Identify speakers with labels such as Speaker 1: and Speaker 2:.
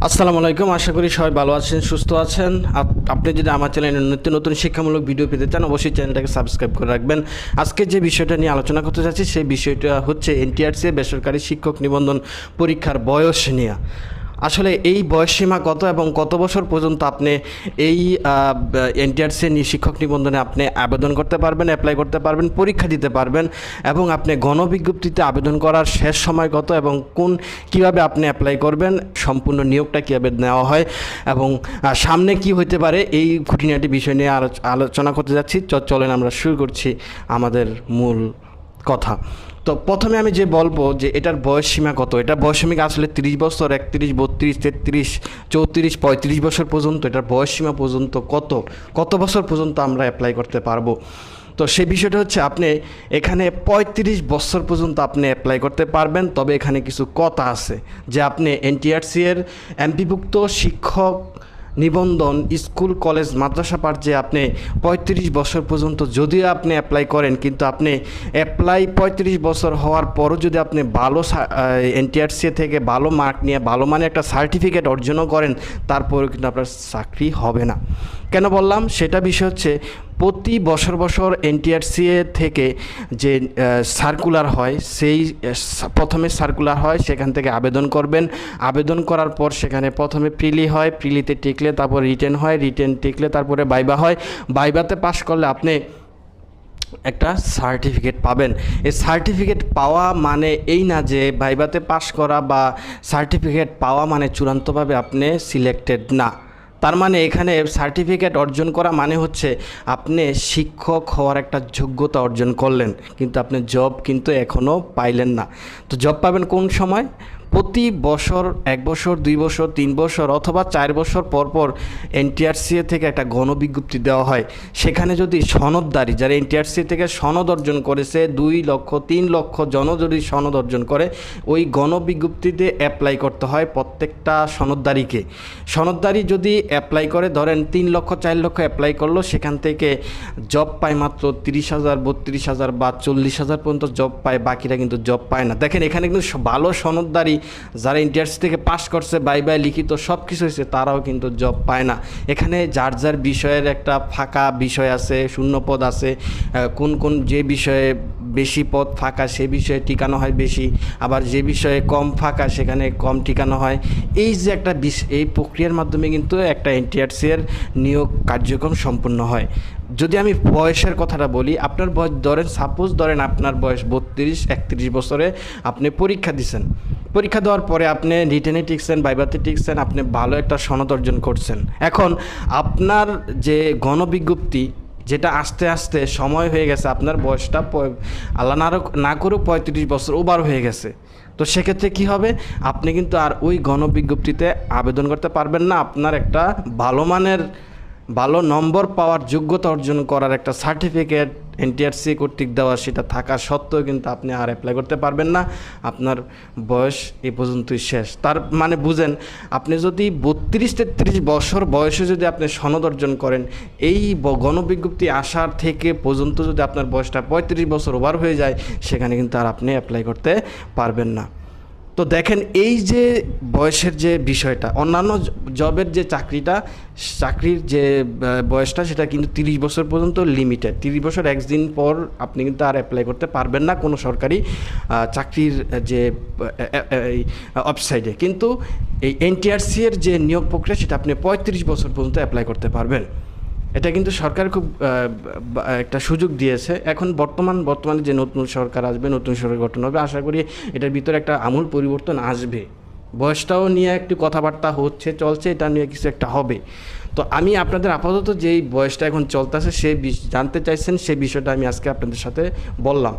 Speaker 1: আসসালামু আলাইকুম, আশা করি সবাই ভালো আছেন, সুস্থ আছেন। আপ- আপনি যদি আমার চ্যানেলে নতুন নতুন শিক্ষামূলক ভিডিও পেতে চান, অবশ্যই চ্যানেলটাকে সাবস্ক্রাইব করে রাখবেন। আজকে যে বিষয়টা নিয়ে আলোচনা করতে চাচ্ছি সেই বিষয়টা হচ্ছে এনটিআরসি বেসরকারি শিক্ষক নিবন্ধন পরীক্ষার বয়স নিয়ে। আসলে এই বয়সসীমা কত এবং কত বছর পর্যন্ত আপনি এই এনটিআরসি শিক্ষক নিবন্ধনে আপনি আবেদন করতে পারবেন অ্যাপ্লাই করতে পারবেন, পরীক্ষা দিতে পারবেন এবং আপনি গণবিজ্ঞপ্তিতে আবেদন করার শেষ সময় কত এবং কোন, কীভাবে আপনি অ্যাপ্লাই করবেন, সম্পূর্ণ নিয়োগটা কীভাবে নেওয়া হয় এবং সামনে কি হতে পারে এই খুঁটিনাটি বিষয় নিয়ে আলোচ- আলোচনা করতে যাচ্ছি। চলেন আমরা শুরু করছি আমাদের মূল কথা। তো প্রথমে আমি যে বলব যে এটার বয়স সীমা কত? এটা বয়স সীমা আসলে তিরিশ বছর, একত্রিশ, বত্রিশ, তেত্রিশ, চৌত্রিশ, পঁয়ত্রিশ বছর পর্যন্ত? এটার বয়স সীমা পর্যন্ত কত? কত বছর পর্যন্ত আমরা অ্যাপ্লাই করতে পারব? তো সেই বিষয়টা হচ্ছে আপনি এখানে পঁয়ত্রিশ বছর পর্যন্ত আপনি অ্যাপ্লাই করতে পারবেন, তবে এখানে কিছু কথা আছে যে আপনি এনটিআরসি এর এমপিভুক্ত শিক্ষক নিবন্ধন, স্কুল, কলেজ, মাদ্রাসা যে আপনি পঁয়ত্রিশ বছর পর্যন্ত যদিও আপনি অ্যাপ্লাই করেন, কিন্তু আপনি অ্যাপ্লাই পঁয়ত্রিশ বছর হওয়ার পরও যদি আপনি ভালো এনটিআরসি থেকে ভালো মার্ক নিয়ে, ভালো মানে একটা সার্টিফিকেট অর্জনও করেন, তারপরেও কিন্তু আপনার চাকরি হবে না। কেন বললাম? সেটা বিষয় হচ্ছে প্রতি বছর বছর এনটিআরসি থেকে যে সার্কুলার হয়, সেই প্রথমে সার্কুলার হয়, সেখান থেকে আবেদন করবেন। আবেদন করার পর সেখানে প্রথমে প্রিলি হয় প্রিলিতে টিকলে তারপর রিটেন হয় রিটেন টিকলে তারপরে বাইবা হয়। বাইবাতে পাশ করলে আপনি একটা সার্টিফিকেট পাবেন। এই সার্টিফিকেট পাওয়া মানে এই না যে ভাইবাতে পাশ করা বা সার্টিফিকেট পাওয়া মানে চূড়ান্তভাবে আপনি সিলেক্টেড না। তার মানে এখানে সার্টিফিকেট অর্জন করা মানে হচ্ছে আপনি শিক্ষক হওয়ার একটা যোগ্যতা অর্জন করলেন, কিন্তু আপনি জব কিন্তু এখনও পাইলেন না। তো জব পাবেন কোন সময়? প্রতি বছর, এক বছর, দুই বছর, তিন বছর অথবা চার বছর পর পর এনটিআরসিএ থেকে একটা গণবিজ্ঞপ্তি দেওয়া হয়। সেখানে যদি সনদদারি, যারা এনটিআরসি থেকে সনদ অর্জন করেছে, দুই লক্ষ, তিন লক্ষ জন যদি সনদ অর্জন করে, ওই গণবিজ্ঞপ্তিতে অ্যাপ্লাই করতে হয় প্রত্যেকটা সনদদারিকে। সনদদারি যদি অ্যাপ্লাই করে, ধরেন তিন লক্ষ, চার লক্ষ অ্যাপ্লাই করল, সেখান থেকে জব পায় মাত্র তিরিশ হাজার, বত্রিশ হাজার বা চল্লিশ হাজার পর্যন্ত জব পায়, বাকিরা কিন্তু জব পায় না। দেখেন, এখানে কিন্তু ভালো সনদদারি যারা ইন্টার্স থেকে পাস করছে বাই বাই লিখিত সব কিছু হয়েছে, তারাও কিন্তু জব পায় না। এখানে যার যার বিষয়ের একটা ফাঁকা বিষয় আছে শূন্য পদ আছে কোন কোন যে বিষয়ে বেশি পদ ফাঁকা, সে বিষয়ে টিকানো হয় বেশি, আবার যে বিষয়ে কম ফাঁকা, সেখানে কম টিকানো হয়। এই যে একটা এই প্রক্রিয়ার মাধ্যমে কিন্তু একটা এনটিআরসি এর নিয়োগ কার্যক্রম সম্পূর্ণ হয়। যদি আমি বয়সের কথাটা বলি, আপনার বয়স ধরেন সাপোজ ধরেন আপনার বয়স বত্রিশ, একত্রিশ বছরে আপনি পরীক্ষা দিছেন। পরীক্ষা দেওয়ার পরে আপনি রিটেনে টিকছেন, বাইবাতে টিকছেন, আপনি ভালো একটা সনদ অর্জন করছেন। এখন আপনার যে গণবিজ্ঞপ্তি, যেটা আস্তে আস্তে সময় হয়ে গেছে, আপনার বয়সটা আল্লাহ না না করেও পঁয়ত্রিশ বছর ওভার হয়ে গেছে। তো সেক্ষেত্রে কি হবে? আপনি কিন্তু আর ওই গণবিজ্ঞপ্তিতে আবেদন করতে পারবেন না, আপনার একটা ভালো মানের ভালো নম্বর পাওয়ার যোগ্যতা অর্জন করার একটা সার্টিফিকেট এনটিআরসি কর্তৃক দেওয়া সেটা থাকা সত্ত্বেও কিন্তু আপনি আর অ্যাপ্লাই করতে পারবেন না। আপনার বয়স এ পর্যন্তই শেষ। তার মানে বুঝেন, আপনি যদি বত্রিশ তেত্রিশ বছর বয়সে যদি আপনি সনদ অর্জন করেন, এই গণবিজ্ঞপ্তি আসার থেকে পর্যন্ত যদি আপনার বয়সটা পঁয়ত্রিশ বছর ওভার হয়ে যায়, সেখানে কিন্তু আর আপনি অ্যাপ্লাই করতে পারবেন না। তো দেখেন এই যে বয়সের যে বিষয়টা, অন্যান্য জবের যে চাকরিটা, চাকরির যে বয়সটা সেটা কিন্তু তিরিশ বছর পর্যন্ত লিমিটেড তিরিশ বছর একদিন পর আপনি কিন্তু আর অ্যাপ্লাই করতে পারবেন না কোনো সরকারি চাকরির যে ওয়েবসাইটে কিন্তু এই এনটিআরসি এর যে নিয়োগ প্রক্রিয়া সেটা আপনি পঁয়ত্রিশ বছর পর্যন্ত অ্যাপ্লাই করতে পারবেন। এটা কিন্তু সরকার খুব একটা সুযোগ দিয়েছে। এখন বর্তমান, বর্তমানে যে নতুন সরকার আসবে, নতুন সরকার গঠন হবে, আশা করি এটার ভিতরে একটা আমূল পরিবর্তন আসবে। বয়সটাও নিয়ে একটু কথাবার্তা হচ্ছে, চলছে, এটা নিয়ে কিছু একটা হবে। তো আমি আপনাদের আপাতত যেই বয়সটা এখন চলতেছে, সে জানতে চাইছেন সেই বিষয়টা আমি আজকে আপনাদের সাথে বললাম।